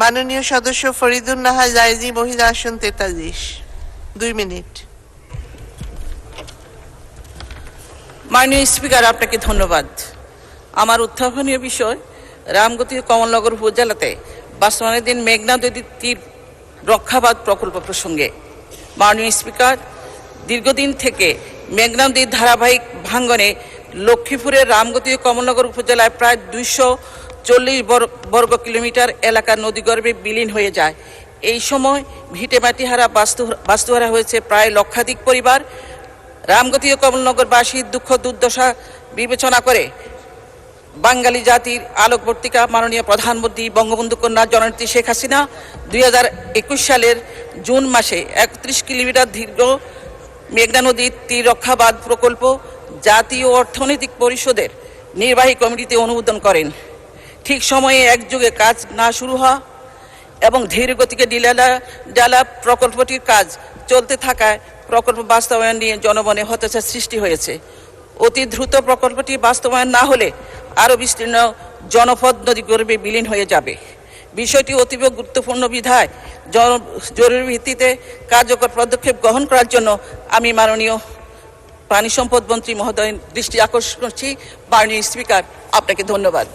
মাননীয় সদস্য ফরিদুন নাহা জায়জি মহিলা আসন তেতাল্লিশ। দুই মিনিট। মাননীয় স্পিকার, আপনাকে ধন্যবাদ। আমার উত্থাপনীয় বিষয় রামগতি কমলনগর উপজেলাতে বাস্তবায়নাধীন মেঘনা নদীর তীর রক্ষাবাদ প্রকল্প প্রসঙ্গে। মাননীয় স্পিকার, দীর্ঘদিন থেকে মেঘনা নদীর ধারাবাহিক ভাঙ্গনে লক্ষ্মীপুরের রামগতি কমলনগর উপজেলায় প্রায় দুইশো চল্লিশ বর্গ কিলোমিটার এলাকার নদীগর্ভে বিলীন হয়ে যায়। এই সময় ভিটেমাটি হারা বাস্তু বাস্তুহারা হয়েছে প্রায় লক্ষাধিক পরিবার। রামগতি ও কমলনগরবাসীর দুঃখ দুর্দশা বিবেচনা করে বাঙালি জাতির আলোকবর্তিকা মাননীয় প্রধানমন্ত্রী বঙ্গবন্ধু কন্যা জননেত্রী শেখ হাসিনা দুই হাজার একুশ সালের জুন মাসে একত্রিশ কিলোমিটার দীর্ঘ মেঘনা নদীর তীর রক্ষাবাদ প্রকল্প জাতীয় অর্থনৈতিক পরিষদের নির্বাহী কমিটিতে অনুমোদন করেন। ঠিক সময়ে একযোগে কাজ না শুরু হওয়া এবং ধীর গতিকে ডিলালা, ডালা প্রকল্পটির কাজ চলতে থাকায় প্রকল্প বাস্তবায়ন নিয়ে জনমনে হতাশার সৃষ্টি হয়েছে। অতি দ্রুত প্রকল্পটি বাস্তবায়ন না হলে আরও বিস্তীর্ণ জনপদ নদী গর্ভে বিলীন হয়ে যাবে। বিষয়টি অতীব গুরুত্বপূর্ণ বিধায় জন- জরুরি ভিত্তিতে কার্যকর পদক্ষেপ গ্রহণ করার জন্য আমি মাননীয় পানি সম্পদ মন্ত্রী মহোদয় দৃষ্টি আকর্ষণ করছি মাননীয় স্পিকার, আপনাকে ধন্যবাদ।